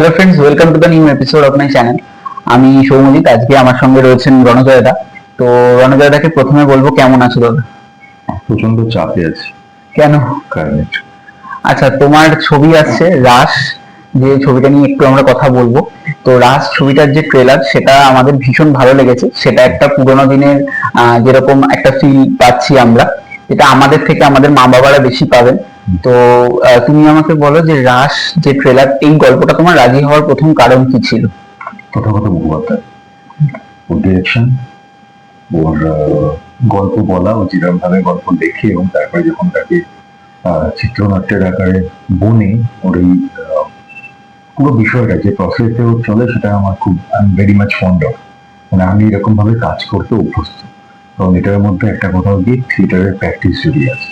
Hello friends welcome to the new episode of my channel আমি সৌমজিৎ আজকে আমার সঙ্গে রয়েছেন রণজয়দা। তো রণজয়দাকে প্রথমে বলব কেমন আছো দাদা? প্রচণ্ড চাপে আছি। কেন? কারণে আচ্ছা তোমার ছবি আছে রাস যে ছবিটা নিয়ে একটু আমরা কথা বলব। তো রাস ছবিটার যে ট্রেলার সেটা আমাদের ভীষণ ভালো লেগেছে। সেটা একটা পুরোনো দিনের যেরকম একটা ফিল পাচ্ছি আমরা। যেটা আমাদের থেকে আমাদের মা বাবারা বেশি পাবেন। তো তুমি আমাকে বলো যে রাস, যে ট্রেলার এই গল্পটা তোমার রাজি হওয়ার প্রথম কারণ কি ছিল? প্রথমত মুখোপাধ্যায় ওর ডিরেকশন ওর গল্প বলা, ও যেরকম ভাবে গল্প লেখে এবং তারপরে যখন তাকে চিত্রনাট্যের আকারে বনে ওর এই পুরো বিষয়টা, যে প্রসেসে ওর চলে, সেটা আমার খুব I am very much fond of মানে আমি এরকম ভাবে কাজ করতে অভ্যস্ত। এবং এটার মধ্যে একটা কোথাও গিয়ে থিয়েটারের প্র্যাকটিস জড়িয়ে আছে।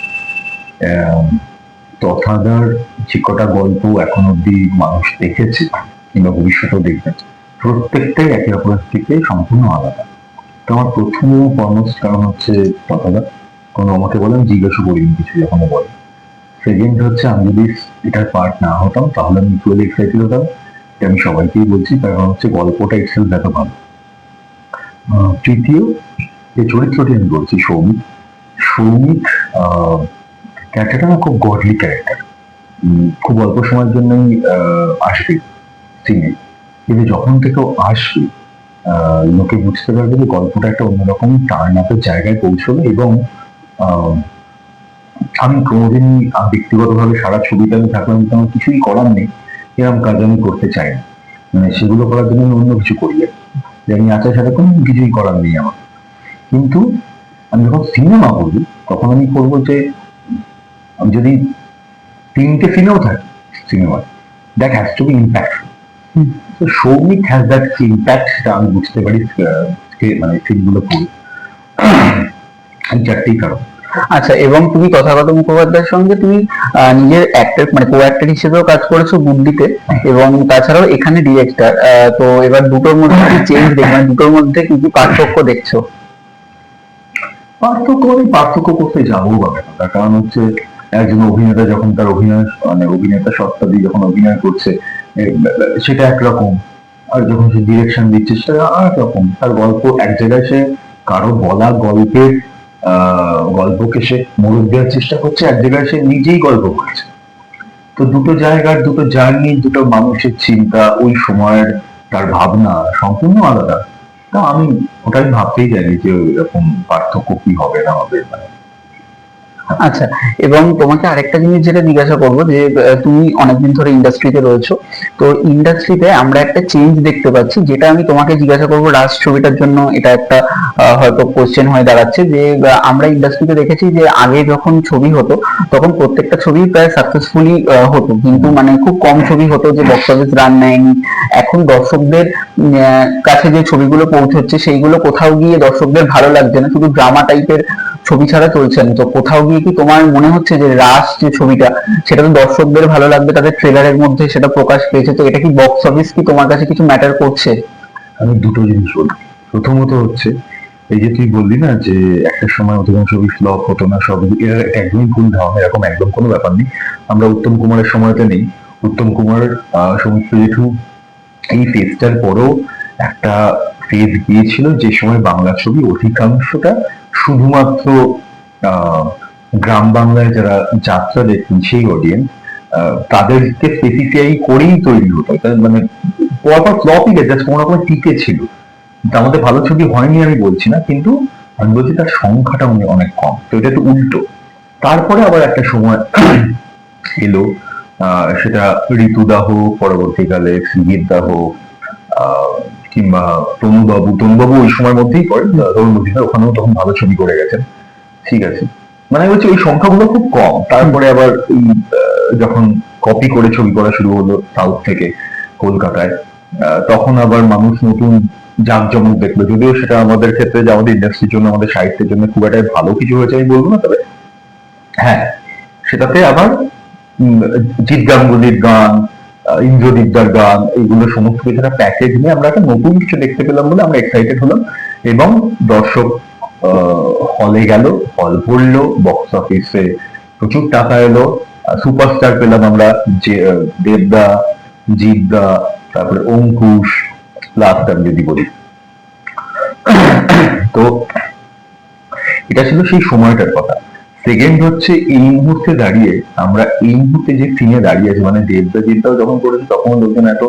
তথাদার যে কটা গল্প এখন অব্দি মানুষ দেখেছে কিংবা ভবিষ্যতেও দেখবে প্রত্যেকটাই একে অপরের থেকে সম্পূর্ণ আলাদা। তো আমার প্রথম কর্মস কারণ হচ্ছে তথাদা কোনো আমাকে বলেন জিজ্ঞাসা করিনি কিছু যখন বলে। সেকেন্ড হচ্ছে আমি যদি এটার পার্ট না হতাম তাহলে আমি ইকুয়ালি এক্সাইটেড হতাম। এটা আমি সবাইকেই বলছি কারণ হচ্ছে গল্পটা এক্সেল এত ভালো। আহ, তৃতীয় যে চরিত্রটি আমি বলছি সৌমিক। সৌমিক ক্যারেক্টারটা না খুব গডলি ক্যারেক্টার খুব অল্প সময়ের জন্যই আসবে সিনে কিন্তু যখন থেকে আসবে লোকে বুঝতে পারবে যে গল্পটা একটা অন্যরকম টার্ন আপের জায়গায় পৌঁছবে এবং আমি কোনোদিন আহ, ব্যক্তিগতভাবে সারা ছবিটা আমি থাকলাম কিন্তু আমার কিছুই করার নেই এরকম কাজ আমি করতে চাই না। মানে সেগুলো করার জন্য আমি অন্য কিছু করি। যে আমি আচার সাথে কোনো কিছুই করার নেই আমার। কিন্তু আমি যখন সিনেমা করি তখন আমি করব যে আমি যদি তিনটে সিনেও থাকে সিনেমায় that has to be impact তো সৌমিক হ্যাজ দ্যাট ইম্প্যাক্ট সেটা আমি বুঝতে পারি মানে ফিল্মগুলো পড়ি চারটেই কারণ। আচ্ছা এবং তুমি তথাগত মুখোপাধ্যায়ের সঙ্গে তুমি নিজের অ্যাক্টর মানে কো অ্যাক্টর হিসেবেও কাজ করেছ বুদ্ধিতে এবং তাছাড়াও এখানে ডিরেক্টর তো এবার দুটোর মধ্যে কি চেঞ্জ দেখ মানে দুটোর মধ্যে কি কি পার্থক্য দেখছ? পার্থক্য আমি পার্থক্য করতে যাব বা তার কারণ হচ্ছে একজন অভিনেতা যখন তার অভিনয় মানে অভিনেতা সত্তা দিয়ে যখন অভিনয় করছে সেটা একরকম। আর যখন সে ডিরেকশন দিচ্ছে, সেটা আর রকম তার গল্প এক জায়গায় সে কারও বলা গল্পের গল্পকে সে মোড়ক দেওয়ার চেষ্টা করছে, এক জায়গায় সে নিজেই গল্প করছে। তো দুটো জায়গার, দুটো জার্নি, দুটো মানুষের চিন্তা, ওই সময়ের তার ভাবনা সম্পূর্ণ আলাদা। তা আমি ওটাই ভাবতেই জানি যে এরকম পার্থক্য কি হবে না হবে। মানে আচ্ছা এবং তোমাকে আরেকটা জিনিস যেটা জিজ্ঞাসা করব যে তুমি অনেকদিন ধরে ইন্ডাস্ট্রিতে রয়েছো, তো ইন্ডাস্ট্রিতে আমরা একটা চেঞ্জ দেখতে পাচ্ছি, যেটা আমি তোমাকে জিজ্ঞাসা করব রাজ ছবিটার জন্য, এটা একটা হয়তো কোশ্চেন হয়ে দাঁড়াচ্ছে যে আমরা ইন্ডাস্ট্রিতে দেখেছি যে, আগে যখন ছবি হতো, তখন প্রত্যেকটা ছবি প্রায় সাকসেসফুলি হতো, কিন্তু মানে খুব কম ছবি হতো যে বক্স অফিস রান নেয়নি। এখন দর্শকদের কাছে যে ছবিগুলো পৌঁছচ্ছে সেইগুলো কোথাও গিয়ে দর্শকদের ভালো লাগছে না, শুধু ড্রামা টাইপের ছবি ছাড়া চলছে না। তো কোথাও গিয়ে কি তোমার মনে হচ্ছে যে রাস যে ছবিটা, সেটা তো দর্শকদের ভালো লাগবে, তাদের ট্রেলারের মধ্যে সেটা প্রকাশ পেয়েছে, তো এটা কি বক্স অফিস কি তোমার কাছে কিছু ম্যাটার করছে? আমি দুটো জিনিস বলি। প্রথমত হচ্ছে, এই যে তুই বললি না যে একটা সময় অধিকাংশ ফ্লপ হতো না, সব একদমই ভুল ধারণা, এরকম একদম কোনো ব্যাপার নেই। আমরা উত্তম কুমারের সময়তে নেই। উত্তম কুমার সৌমিত্র জেঠু এই ফেজটার পরেও একটা ফেজ গিয়েছিল যে সময় বাংলা ছবি অধিকাংশটা শুধুমাত্র গ্রাম বাংলায় যারা যাত্রা দেখতেন সেই অডিয়েন্স তাদেরকে স্পেসিফাই করেই তৈরি হতো। মানে পরপর ফ্লপই গেছে জাস্ট কোনো রকম টিকে ছিল। আমাদের ভালো ছবি হয়নি আমি বলছি না কিন্তু আমি বলছি তার সংখ্যাটা অনেক অনেক কম। তো এটা একটু উল্টো। তারপরে আবার একটা সময় এলো সেটা ঋতুদাহ পরবর্তীকালে আহ, কিংবা তনুবাবু তনুবাবু ওই সময়ের মধ্যেই পড়ে ধরুন বুঝিনা ওখানেও তখন ভালো ছবি করে গেছেন। ঠিক আছে। মানে বলছি ওই সংখ্যাগুলো খুব কম। তারপরে আবার যখন কপি করে ছবি করা শুরু হলো সাউথ থেকে কলকাতায় তখন আবার মানুষ নতুন জাঁকজমক দেখল। যদিও সেটা আমাদের ক্ষেত্রে যে আমাদের ইন্ডাস্ট্রির জন্য, আমাদের সাহিত্যের জন্য খুব একটা ভালো কিছু হয়েছে আমি বলব না, তবে হ্যাঁ সেটাতে আবার জিৎ গাঙ্গুলির গান ইন্দ্রদীপদার গান, এইগুলো সমস্ত কিছু একটা প্যাকেজ নিয়ে আমরা একটা নতুন কিছু দেখতে পেলাম বলে আমরা এক্সাইটেড হলাম এবং দর্শক হলে গেল হল ভরলো বক্স অফিসে প্রচুর টাকা এলো সুপারস্টার পেলাম আমরা, যে দেবদা, জিৎদা, তারপরে অঙ্কুশ লাস্ট আমি যদি বলি। তো, এটা ছিল সেই সময়টার কথা। সেকেন্ড হচ্ছে এই মুহূর্তে দাঁড়িয়ে আমরা এই মুহূর্তে যে সিনে দাঁড়িয়ে আছি মানে দেবদাজিটাও যখন করেছি তখন লোকজন এত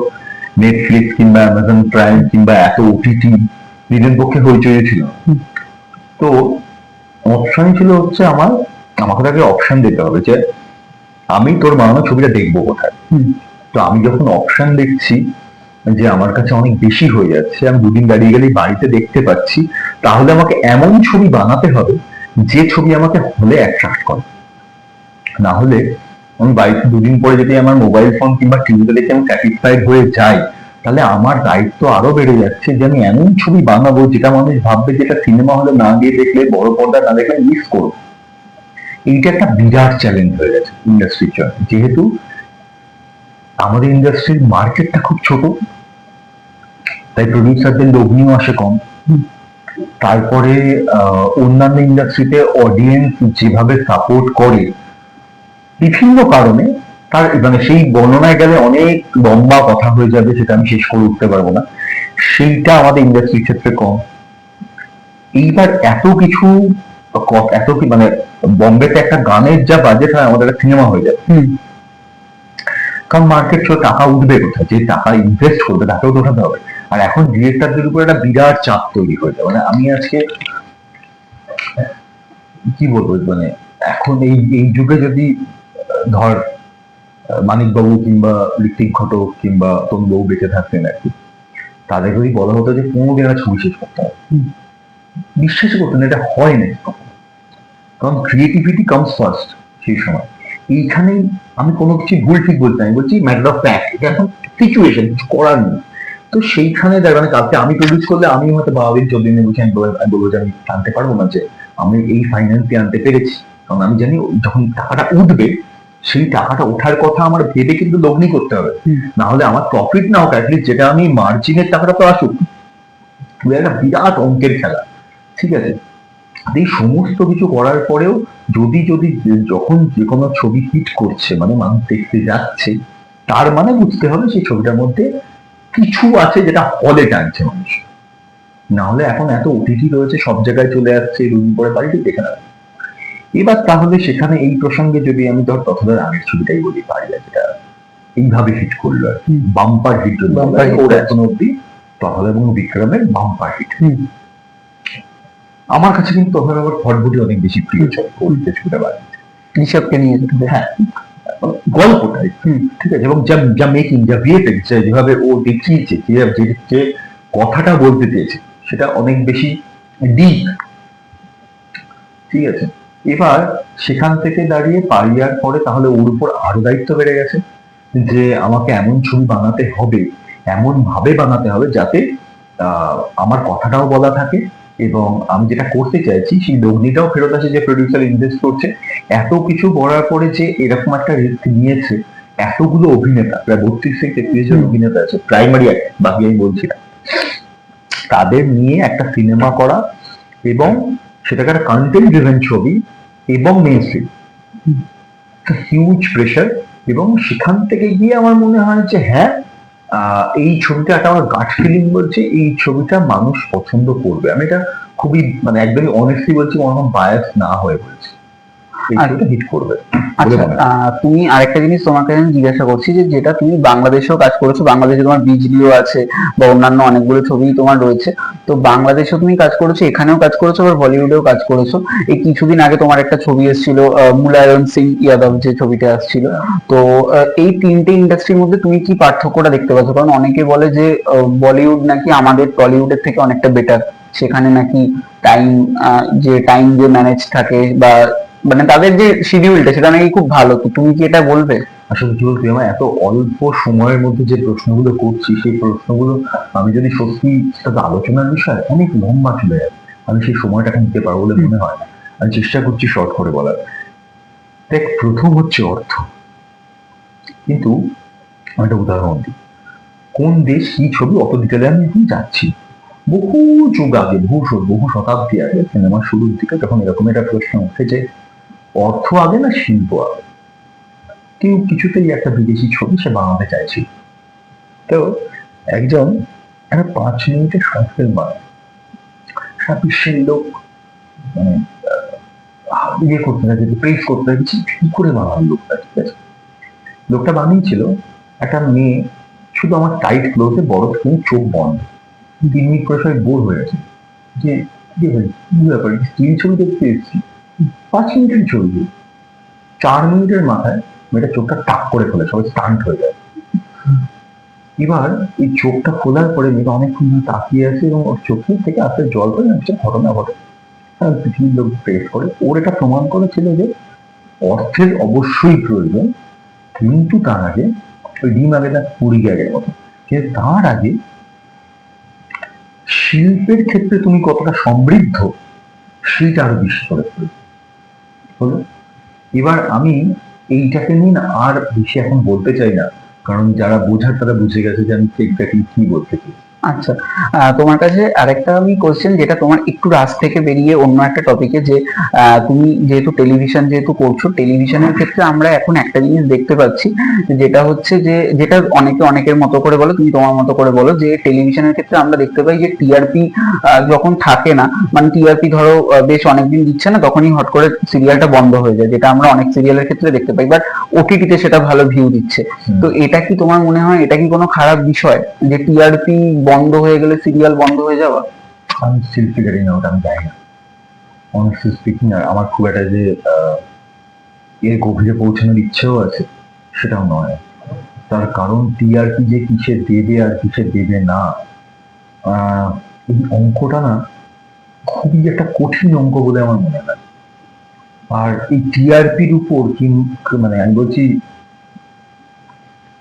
নেটফ্লিক্স কিংবা অ্যামাজন প্রাইম কিংবা এত ওটিটি নিজের পক্ষে হইচই ছিল তো অপশন ছিল হচ্ছে আমার আমাকে তাকে অপশন দিতে হবে যে আমি তোর বানানো ছবিটা দেখব কোথায়। তো আমি যখন অপশন দেখছি যে আমার কাছে অনেক বেশি হয়ে যাচ্ছে আমি দুদিন দাঁড়িয়ে গেলেই বাড়িতে দেখতে পাচ্ছি তাহলে আমাকে এমন ছবি বানাতে হবে যে ছবি আমাকে হলে অ্যাট্রাক্ট করে, না হলে আমি বাড়িতে দুদিন পরে যদি আমার মোবাইল ফোন কিংবা টিভিতে দেখে আমি স্যাটিসফাইড হয়ে যাই, তাহলে আমার দায়িত্ব আরও বেড়ে যাচ্ছে যে আমি এমন ছবি বানাবো যেটা মানুষ ভাববে যেটা সিনেমা হলে না গিয়ে দেখলে, বড় পর্দা না দেখলে মিস করব। এইটা একটা বিরাট চ্যালেঞ্জ হয়ে গেছে ইন্ডাস্ট্রির জন্য। যেহেতু আমাদের ইন্ডাস্ট্রির মার্কেটটা খুব ছোট, তাই প্রডিউসারদের লগ্নিও আসে কম। তারপরে অন্যান্য ইন্ডাস্ট্রিতে অডিয়েন্স যেভাবে সাপোর্ট করে বিভিন্ন কারণে তার মানে সেই বর্ণনায় গেলে অনেক লম্বা কথা হয়ে যাবে সেটা আমি শেষ করে উঠতে পারব না। সেইটা আমাদের ইন্ডাস্ট্রির ক্ষেত্রে কম। এইবার এত কিছু এত কি মানে বম্বেতে একটা গানের যা বাজেট হয় আমাদের একটা সিনেমা হয়ে যাবে হুম। কারণ মার্কেট টাকা উঠবে কোথায়? যে টাকা ইনভেস্ট করবে তাকেও তো উঠাতে হবে। আর এখন ডিরেক্টরদের উপর একটা বিরাট চাপ তৈরি হয়ে যায় মানে আমি আজকে কি বলব? মানে এখন এই এই যুগে যদি ধর মানিক বাবু কিংবা ঋত্বিক ঘটক কিংবা তনুবাবু বেঁচে থাকতেন আর কি তাদের যদি বলা হতো যে পনেরো দিন ছবি শেষ করতে হবে। বিশ্বাস করতেন এটা হয় না কারণ ক্রিয়েটিভিটি কামস ফার্স্ট সেই সময়। এইখানেই আমি কোনো কিছু ভুল ঠিক বলতে আমি বলছি ম্যাটার অফ ফ্যাক্ট এটা এখন সিচুয়েশন কিছু করার নেই। তো সেইখানে দেখ মানে কালকে আমি প্রডিউস করলে আমি হয়তো বাবাবির চোদ্দ দিনে বলছি আমি বলব যে আমি আনতে পারব না যে আমি এই ফাইন্যান্সে আনতে পেরেছি। কারণ আমি জানি যখন টাকাটা উঠবে সেই টাকাটা ওঠার কথা আমার ভেবে কিন্তু লগ্নি করতে হবে। না হলে আমার প্রফিট না হোক অ্যাটলিস্ট যেটা আমি মার্জিনের টাকাটা তো আসুক এটা একটা বিরাট অঙ্কের খেলা। ঠিক আছে? এই সমস্ত কিছু করার পরেও যদি যদি যখন যে কোনো ছবি হিট করছে মানে মানুষ দেখতে যাচ্ছে তার মানে বুঝতে হবে সেই ছবিটার মধ্যে কিছু আছে যেটা হলে টানছে মানুষ। না হলে এখন এত ওটিটি রয়েছে সব জায়গায় চলে আসছে রুগী পরে বাড়িতে দেখে নেবে এবার তাহলে সেখানে এই প্রসঙ্গে যদি আমি ধর তথা আগের ছবিটাই বলি পারিয়া যেটা এইভাবে হিট করল আর কি। বাম্পার হিট ওর। এখনও অব্দি তথা এবং বিক্রমের বাম্পার হিট আমার কাছে কিন্তু তখন আবার ফটবুটি অনেক বেশি প্রিয়। ছবি করতে ছবিটা বানিয়েছে ঋষভকে নিয়ে হ্যাঁ। গল্পটাই ঠিক আছে? এবং যা যা মেকিং যা ভিএফএক্স যেভাবে ও দেখিয়েছে যে যে- কথাটা বলতে চেয়েছে সেটা অনেক বেশি ডিপ ঠিক আছে? এবার সেখান থেকে দাঁড়িয়ে পারিয়ার পরে তাহলে ওর উপর আরও দায়িত্ব বেড়ে গেছে যে আমাকে এমন ছবি বানাতে হবে এমন ভাবে বানাতে হবে যাতে আহ, আমার কথাটাও বলা থাকে এবং আমি যেটা করতে চাইছি সেই লগ্নিটাও ফেরত আসে যে প্রডিউসার ইনভেস্ট করছে এত কিছু করার পরে যে এরকম একটা রিস্ক নিয়েছে এতগুলো অভিনেতা প্রায় বত্রিশ থেকে তেত্রিশ জন অভিনেতা আছে প্রাইমারি বাকি আমি বলছি না। তাদের নিয়ে একটা সিনেমা করা এবং সেটাকে একটা কন্টেন্ট ড্রিভেন ছবি এবং মেন হিউজ প্রেশার এবং সেখান থেকে গিয়ে আমার মনে হয় যে হ্যাঁ এই ছবিটা একটা আমার গাছ ফিলিং বলছে, এই ছবিটা মানুষ পছন্দ করবে। আমি এটা খুবই মানে একদমই অনেস্টলি বলছি, কোনো বায়াস না হয়ে বলছি ছবিটা হিট করবে। আচ্ছা তুমি আরেকটা জিনিস তোমাকে আমি জিজ্ঞাসা করছি যে যেটা তুমি বাংলাদেশেও কাজ করেছ বাংলাদেশে তোমার বিজলিও আছে বা অন্যান্য অনেকগুলো ছবি তোমার রয়েছে তো বাংলাদেশেও তুমি কাজ করেছ এখানেও কাজ করেছ আবার বলিউডেও কাজ করেছ। এই কিছুদিন আগে তোমার একটা ছবি এসেছিল মুলায়ম সিং ইয়াদব যে ছবিটা আসছিল। তো এই তিনটে ইন্ডাস্ট্রির মধ্যে তুমি কি পার্থক্যটা দেখতে পাচ্ছ? কারণ অনেকে বলে যে বলিউড নাকি আমাদের টলিউডের থেকে অনেকটা বেটার সেখানে নাকি টাইম যে টাইম যে ম্যানেজ থাকে বা মানে তাদের যে শিডিউলটা সেটা নাকি খুব ভালো। তো তুমি কি এটা বলবে? আসলে কি বলতে আমার এত অল্প সময়ের মধ্যে যে প্রশ্নগুলো করছি, সেই প্রশ্নগুলো আমি যদি সত্যি সেটা আলোচনার বিষয়, অনেক লম্বা চলে যাবে। আমি সেই সময়টাকে নিতে পারব বলে মনে হয় না। আমি চেষ্টা করছি শর্ট করে বলার। দেখ, প্রথম হচ্ছে অর্থ। কিন্তু আমি একটা উদাহরণ দিই। কোন দেশ কি ছবি অত ডিটেলে আমি এখন যাচ্ছি? বহু যুগ আগে, বহু বহু শতাব্দী আগে সিনেমার শুরুর দিকে যখন এরকম একটা প্রশ্ন যে অর্থ আগে না শিল্প আগে? কেউ কিছুতেই একটা বিদেশি ছবি সে বানাতে চাইছিল। তো একজন একটা পাঁচ মিনিটের বানায়। সারা বিশ্বের লোক মানে ইয়ে করতে থাকে প্রেস করতে থাকে কি করে বানালো লোকটা, ঠিক আছে? লোকটা বানিয়েছিল একটা মেয়ে, শুধু আমার টাইট ক্লোজে বড় স্ক্রিন চোখ বন্ধ। তিন মিনিট পরে সবাই বোর হয়ে গেছে। যে কি ব্যাপার স্ক্রিন ছবি দেখতে এসেছি পাঁচ মিনিটের ছবি চার মিনিটের মাথায় মেয়েটা চোখটা টাক করে ফেলে সবাই স্টান্ট হয়ে যায়। এবার এই চোখটা খোলার পরে মেয়েটা অনেকক্ষণ ধরে তাকিয়ে আছে এবং ওর চোখে থেকে আস্তে জল পড়ে একটা ঘটনা ঘটে। হ্যাঁ, পৃথিবীর লোক প্রেস করে। ওর এটা প্রমাণ করেছিল যে অর্থের অবশ্যই প্রয়োজন কিন্তু তার আগে ওই ডিম আগে তার পুরি গ্যাগের মতো কিন্তু তার আগে শিল্পের ক্ষেত্রে তুমি কতটা সমৃদ্ধ সেইটা আরও বেশি করে। হলো। এবার আমি এইটাকে নিয়ে না আর বেশি এখন বলতে চাই না। কারণ যারা বোঝার তারা বুঝে গেছে যে আমি এক্স্যাক্টলি কি বলতে চাই। আচ্ছা তোমার কাছে আরেকটা আমি কোশ্চেন যেটা তোমার একটু রাস থেকে বেরিয়ে অন্য একটা টপিকে যে তুমি যেহেতু টেলিভিশন যেহেতু করছ টেলিভিশনের ক্ষেত্রে আমরা এখন একটা জিনিস দেখতে পাচ্ছি যেটা হচ্ছে যে যেটা অনেকে অনেকের মতো করে বলো তুমি তোমার মতো করে বলো যে টেলিভিশনের ক্ষেত্রে আমরা দেখতে পাই যে টিআরপি যখন থাকে না মানে টিআরপি ধরো বেশ অনেকদিন দিচ্ছে না তখনই হট করে সিরিয়ালটা বন্ধ হয়ে যায় যেটা আমরা অনেক সিরিয়ালের ক্ষেত্রে দেখতে পাই বাট ওটিটিতে সেটা ভালো ভিউ দিচ্ছে। তো এটা কি তোমার মনে হয় এটা কি কোনো খারাপ বিষয় যে টিআরপি বন্ধ হয়ে গেলে সিরিয়াল বন্ধ হয়ে যাওয়া? আমি স্টিল ফিগারিং আউট আমি জানি না। অনেস্টলি স্পিকিং আমার খুব একটা যে এর গভীরে পৌঁছানোর ইচ্ছেও আছে, সেটাও নয়। তার কারণ টিআরপি যে কিসে দেবে আর কিসে দেবে না এই অঙ্কটা না খুবই একটা কঠিন অঙ্ক বলে আমার মনে হয়। আর এই টিআরপির উপর কি মানে আমি বলছি,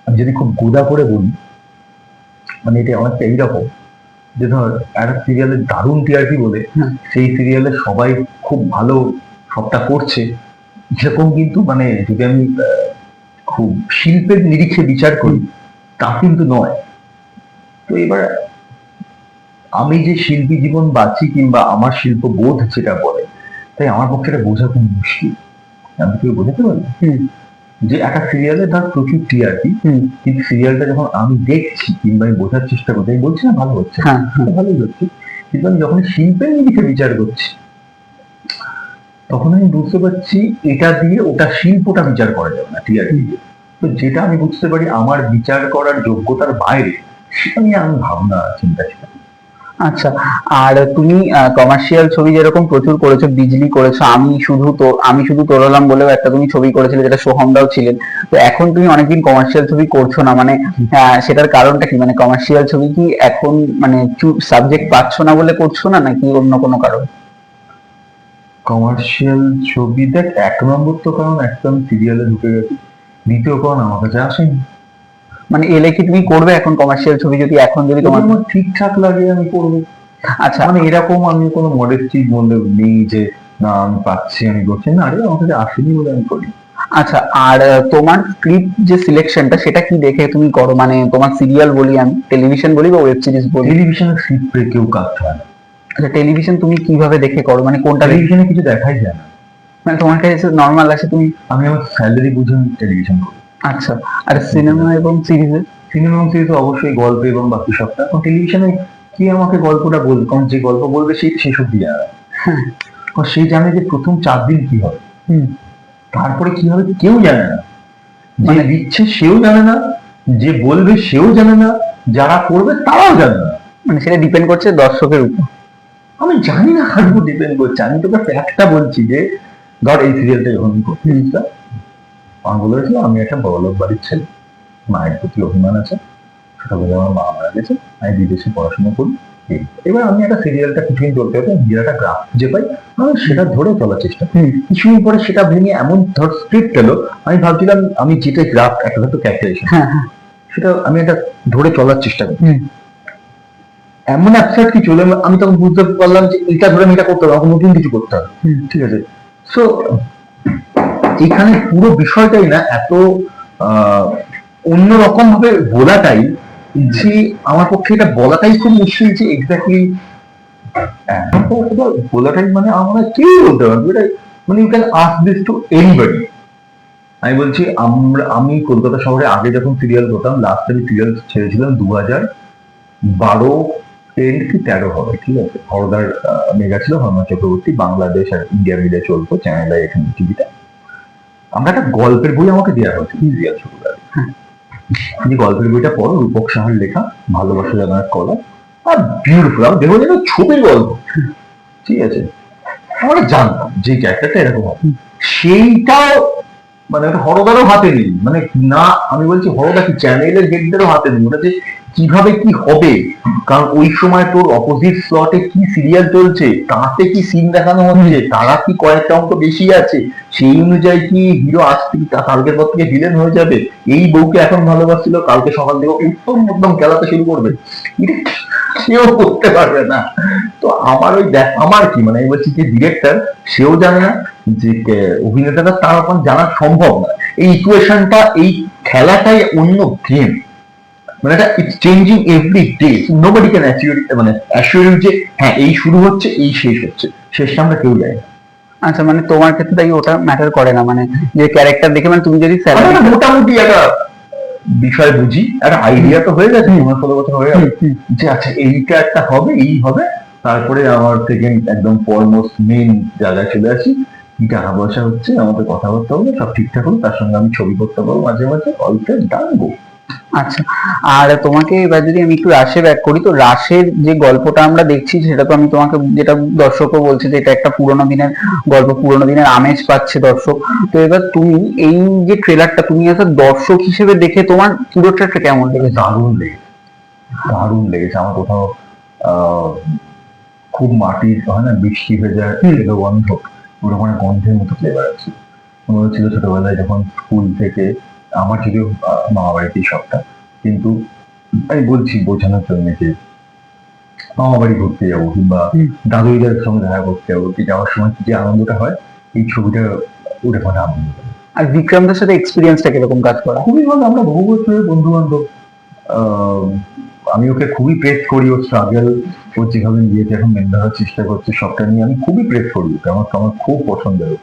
আমি যদি খুব গোদা করে বলি মানে এটা অনেকটা এইরকম যে ধর একটা সিরিয়ালের দারুণ টিআরপি বলে সেই সিরিয়ালে সবাই খুব ভালো সবটা করছে। যেরকম কিন্তু মানে যদি আমি খুব শিল্পের নিরিখে বিচার করি তা কিন্তু নয়। তো এবার আমি যে শিল্পী জীবন বাঁচি কিংবা আমার শিল্প বোধ যেটা বলে তাই আমার পক্ষে এটা বোঝা খুব মুশকিল। আমি কি বোঝাতে পারি? হুম। যে একটা সিরিয়ালে ধর প্রচুর টিআরপি কিন্তু সিরিয়ালটা যখন আমি দেখছি কিংবা আমি বোঝার চেষ্টা করছি আমি বলছি না ভালো হচ্ছে হ্যাঁ হ্যাঁ। ভালোই হচ্ছে কিন্তু আমি যখন শিল্পের নিরিখে বিচার করছি তখন আমি বুঝতে পারছি এটা দিয়ে ওটা শিল্পটা বিচার করা যাবে না টিআরপি দিয়ে। তো যেটা আমি বুঝতে পারি আমার বিচার করার যোগ্যতার বাইরে সেটা নিয়ে আমি ভাবনা চিন্তা ছিল। আচ্ছা আর তুমি কমার্শিয়াল ছবি যেরকম প্রচুর করেছ বিজলি করেছ, আমি শুধু তো, আমি শুধু তোলালাম বলেও একটা তুমি ছবি করেছিলে, যেটা সোহমদাও ছিলেন। তো এখন তুমি অনেকদিন কমার্শিয়াল ছবি করছ না মানে সেটার কারণটা কি? মানে কমার্শিয়াল ছবি কি এখন মানে সাবজেক্ট পাচ্ছ না বলে করছ না, নাকি অন্য কোনো কারণ? কমার্শিয়াল ছবি দেখ, এক নম্বর তো কারণ একদম সিরিয়ালে ঢুকে গেছি। দ্বিতীয় কারণ আমার কাছে আসেনি মানে এলে কি তুমি করবে এখন কমার্শিয়াল ছবি যদি এখন যদি তোমার ঠিকঠাক লাগে আমি করব। আচ্ছা। মানে এরকম আমি কোনো মডেস্টি মধ্যে নেই যে না আমি পাচ্ছি আমি করছি। না আরে আমার কাছে আসেনি বলে আমি করি। আচ্ছা আর তোমার স্ক্রিপ্ট যে সিলেকশনটা সেটা কি দেখে তুমি করো? মানে তোমার সিরিয়াল বলি আমি টেলিভিশন বলি বা ওয়েব সিরিজ বলি? টেলিভিশনের স্ক্রিপ্ট কেউ কাটতে হয় না। আচ্ছা টেলিভিশন তুমি কীভাবে দেখে করো? মানে কোনটা টেলিভিশনে কিছু দেখাই যায় না। মানে তোমার কাছে নর্মাল আছে তুমি আমি আমার স্যালারি বুঝে টেলিভিশন করি। আচ্ছা আর সিনেমা এবং সিরিজে সিনেমা এবং সিরিজ অবশ্যই গল্প এবং বাকি সবটা। এখন টেলিভিশনে কি আমাকে গল্পটা বলবে কারণ যে গল্প বলবে সেই সেই সব দিয়ে কারণ সে জানে যে প্রথম চার দিন কি হবে। তারপরে কি হবে কেউ জানে না। যে মানে- দিচ্ছে সেও জানে না যে বলবে সেও জানে না যারা করবে তারাও জানে না। মানে সেটা ডিপেন্ড করছে দর্শকের উপর। আমি জানি না কার উপর ডিপেন্ড করছে। আমি তোকে ফ্যাক্টটা বলছি যে ধর এই সিরিয়ালটা যখন আমি বলে আমি একটা বড়লোক বাড়ির ছেলে। মায়ের প্রতি অভিমান আছে। সেটা বলে আমার মা মারা গেছে। আমি বিদেশে পড়াশোনা করি। এবার আমি একটা সিরিয়ালটা কিছুদিন চলতে হতো নিজের একটা গ্রাফ খুঁজে পাই। আমি সেটা ধরে চলার চেষ্টা কিছুদিন পরে সেটা ভেঙে এমন ধর স্ক্রিপ্ট এলো আমি ভাবছিলাম আমি যেটা গ্রাফ একটা ক্যালকুলেশন হ্যাঁ হ্যাঁ। সেটা আমি একটা ধরে চলার চেষ্টা করি। এমন অ্যাবসার্ট কিছু হলো আমি তখন বুঝতে পারলাম যে এটা ধরে আমি এটা করতে হবে আমাকে নতুন কিছু করতে হবে। ঠিক আছে। সো এখানে পুরো বিষয়টাই না এত অন্যরকম ভাবে বলাটাই যে আমার পক্ষে এটা বলাটাই খুব মুশকিল যে এক্স্যাক্টলি বলাটাই মানে আমরা কেউ বলতে পারব? এটা মানে you can ask this to anybody আমি বলছি, আমরা, আমি কলকাতা শহরে আগে যখন সিরিয়াল করতাম লাস্ট আমি সিরিয়াল ছেড়েছিলাম দু হাজার বারো এন্ড কি তেরো হবে, ঠিক আছে? হরদার মেগা ছিল হরমা চক্রবর্তী, বাংলাদেশ আর ইন্ডিয়া মিলে চলতো, চ্যানেলে এখানে টিভিতে আমরা একটা গল্পের বই আমাকে দেওয়া হয়েছিল সিরিয়াল ছোটবেলায় যে গল্পের বইটা পড়ো রূপক সাহার লেখা ভালোবাসা জানার কলা। আর বিউটিফুল আমার দেখো যেন ছবির গল্প। ঠিক আছে? আমরা জানতাম যে ক্যারেক্টারটা এরকম হবে। সেইটাও মানে ওটা হরদারও হাতে নেই। মানে না আমি বলছি হরদা কি চ্যানেলের হেডদেরও হাতে নেই। ওটা যে কীভাবে কি হবে? কারণ ওই সময় তোর অপোজিট স্লটে কি সিরিয়াল চলছে তাতে কি সিন দেখানো হচ্ছে তারা কি কয়েকটা অঙ্ক বেশি আছে সেই অনুযায়ী কি হিরো আজ থেকে তা- কালকের পর থেকে ভিলেন হয়ে যাবে? এই বউকে এখন ভালোবাসছিল কালকে সকাল থেকে উত্তম উত্তম খেলাতে শুরু করবে। সেও করতে পারবে না। তো আমার ওই দেখ আমার কি মানে আমি বলছি যে ডিরেক্টর সেও জানে না যে অভিনেতাটা তার এখন জানা সম্ভব না। এই ইকুয়েশনটা এই খেলাটাই অন্য গেম মানে এটা it's changing every day nobody can assure মানে অ্যাসিওর যে হ্যাঁ এই শুরু হচ্ছে এই শেষ হচ্ছে। শেষটা আমরা কেউ জানি না। আচ্ছা মানে তোমার ক্ষেত্রে তাই ওটা ম্যাটার করে না মানে যে ক্যারেক্টার দেখে মানে তুমি যদি মানে একটা মোটামুটি একটা বিষয় বুঝি একটা আইডিয়া তো হয়ে গেছে পনেরো ষোলো বছর হয়ে গেছে যে আচ্ছা এইটা একটা হবে এই হবে তারপরে আমার সেকেন্ড একদম ফরমোস্ট মেইন জায়গায় চলে আসি কি টাকা পয়সা হচ্ছে আমাদের কথাবার্তা হবে সব ঠিকঠাক হলো তার সঙ্গে আমি ছবি করতে পারব মাঝে মাঝে অল্পে ডানবো আচ্ছা আর তোমাকে এবার যদি আমি একটু রাশে ব্যাক করি তো রাশের যে গল্পটা আমরা দেখছি সেটা তো আমি তোমাকে যেটা দর্শকও বলছে যে এটা একটা পুরোনো দিনের গল্প পুরোনো দিনের আমেজ পাচ্ছে দর্শক। তো এবার তুমি এই যে ট্রেলারটা তুমি একটা দর্শক হিসেবে দেখে তোমার পুরো ট্রেলারটা কেমন লেগেছে? দারুণ লেগেছে। দারুণ লেগেছে। আমার কোথাও আহ, খুব মাটির হয় না বৃষ্টি ভেজা এলো গন্ধ ওরকম একটা গন্ধের মতো ফ্লেভার আছে। মনে হচ্ছিল ছোটবেলায় যখন স্কুল থেকে আমার যদিও মামা বাড়িতেই সবটা কিন্তু আমি বলছি বোঝানোর জন্য যে মামা বাড়ি ঘুরতে যাব কিংবা। দাদু দিদার সঙ্গে দেখা করতে যাব কি যাওয়ার সময় যে আনন্দটা হয় এই ছবিটা ওটা মানে আনন্দ আর বিক্রমদের সাথে এক্সপিরিয়েন্সটা কীরকম কাজ করা? খুবই ভালো আমরা বহু বছরের বন্ধু বান্ধব আমি ওকে খুবই প্রেস করি ওর স্ট্রাগল ও যেভাবে নিজেকে এখন মেন ধরার চেষ্টা করছে সবটা নিয়ে আমি খুবই প্রেস করি ওকে আমার আমার খুব পছন্দের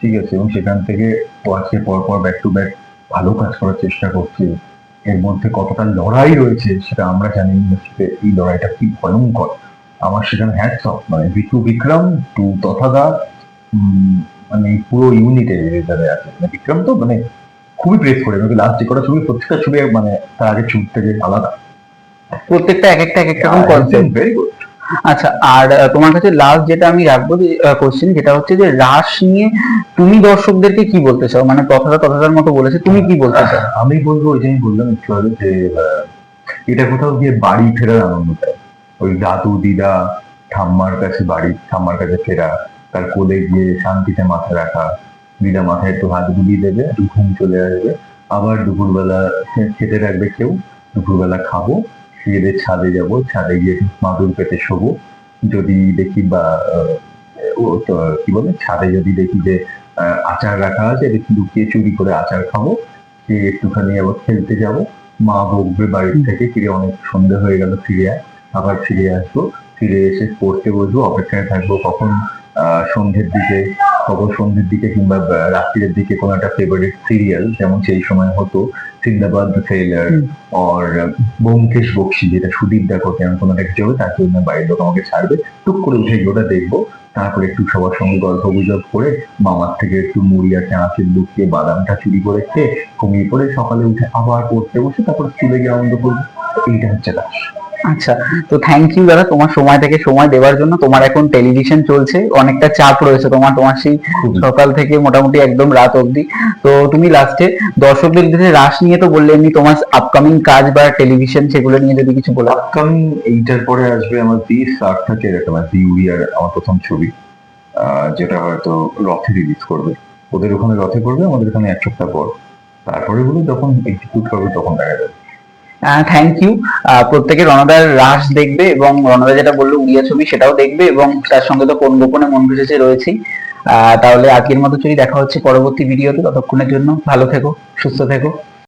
ঠিক আছে এবং সেখান থেকে ও আজকে পর পর ব্যাক টু ব্যাক ভালো কাজ করার চেষ্টা করছে এর মধ্যে কতটা লড়াই রয়েছে সেটা আমরা জানি ইন্ডাস্ট্রিতে এই লড়াইটা কি ভয়ঙ্কর। আমার সেখানে হ্যাটস অফ মানে বিটু বিক্রম টু তথাদা মানে পুরো ইউনিটে যারা আছে মানে বিক্রম তো মানে খুবই প্রেস করে আমাকে লাস্ট যে কটা ছবি প্রত্যেকটা ছবি মানে তার আগে ছবি থেকে আলাদা। প্রত্যেকটা এক একটা এক একটা কনসেপ্ট ভেরি গুড আচ্ছা আর তোমার কাছে লাস্ট যেটা আমি রাখব কোশ্চেন যেটা হচ্ছে যে রাস নিয়ে তুমি দর্শকদেরকে কি বলতে চাও? মানে তথাটা তথাটার মতো বলেছে, তুমি কি বলতে চাও? আমি বলব ওই যে আমি বললাম একটু আগে যে এটা কোথাও গিয়ে বাড়ি ফেরার আনন্দ ওই দাদু, দিদা, ঠাম্মার কাছে বাড়ি, ঠাম্মার কাছে ফেরা, তার কোলে গিয়ে শান্তিতে মাথা রাখা, দিদা মাথায় একটু হাত বুলিয়ে দেবে, একটু ঘুম চলে আসবে, আবার দুপুরবেলা খেতে রাখবে কেউ, দুপুরবেলা খাব দিয়ে ছাদে যাব। ছাদে গিয়ে মাদুর পেতে শোবো। যদি দেখি বা কি বলে? ছাদে যদি দেখি যে আচার রাখা আছে, দেখি লুকিয়ে চুরি করে আচার খাব, খেয়ে একটুখানি আবার খেলতে যাব। মা বকবে বাড়ি থেকে, ফিরে অনেক সন্ধে হয়ে গেল, ফিরে আবার ফিরে আসব, ফিরে এসে পড়তে বসবো, অপেক্ষায় থাকব কখন সন্ধ্যের দিকে, কখন সন্ধ্যের দিকে কিংবা রাত্রির দিকে কোনো একটা ফেভারিট সিরিয়াল যেমন সেই সময় হতো সিন্দাবাদ সেলার হুম। বোমকেশ বক্সি যেটা সুদীপ দেখো কেমন কোনো একটা যাবে তার জন্য বাড়ির লোক আমাকে ছাড়বে। টুক করে উঠে গিয়ে ওটা দেখব। তারপরে একটু সবার সঙ্গে গল্প গুজব করে মামার থেকে একটু মুড়ি আর চানাচুর লুকিয়ে বাদামটা চুরি করে খেয়ে ঘুমিয়ে পড়ে সকালে উঠে আবার পড়তে বসে তারপর চুলে গিয়ে আনন্দ করব। এইটা হচ্ছে দাস আচ্ছা তো থ্যাংক ইউ দাদা তোমার সময় থেকে সময় দেওয়ার জন্য। তোমার এখন টেলিভিশন চলছে অনেকটা চাপ রয়েছে তোমার তোমার সেই সকাল থেকে মোটামুটি একদম রাত অবধি। তো তুমি লাস্টে দর্শকদের কাছে রাস নিয়ে তো বললে এমনি তোমার আপকামিং কাজ বা টেলিভিশন সেগুলো নিয়ে যদি কিছু বলো। আপকামিং এইটার পরে আসবে আমার দি সার্থাকে এরকম দি উড়িয়ার আমার প্রথম ছবি। যেটা হয়তো রথে রিলিজ করবে। ওদের ওখানে রথে করবে আমাদের এখানে এক সপ্তাহ পর। তারপরে গুলো যখন এক্সিকিউট করবে তখন দেখা যাবে। থ্যাংক ইউ প্রত্যেকে রণদার রাস দেখবে এবং রণদা যেটা বলল, উড়িয়া ছবি সেটাও দেখবে এবং তার সঙ্গে তো কোন গোপনে মন ভেসেছে রয়েছি। তাহলে আজকের মতো যদি দেখা হচ্ছে পরবর্তী ভিডিওতে ততক্ষণের জন্য ভালো থেকো, সুস্থ থেকো।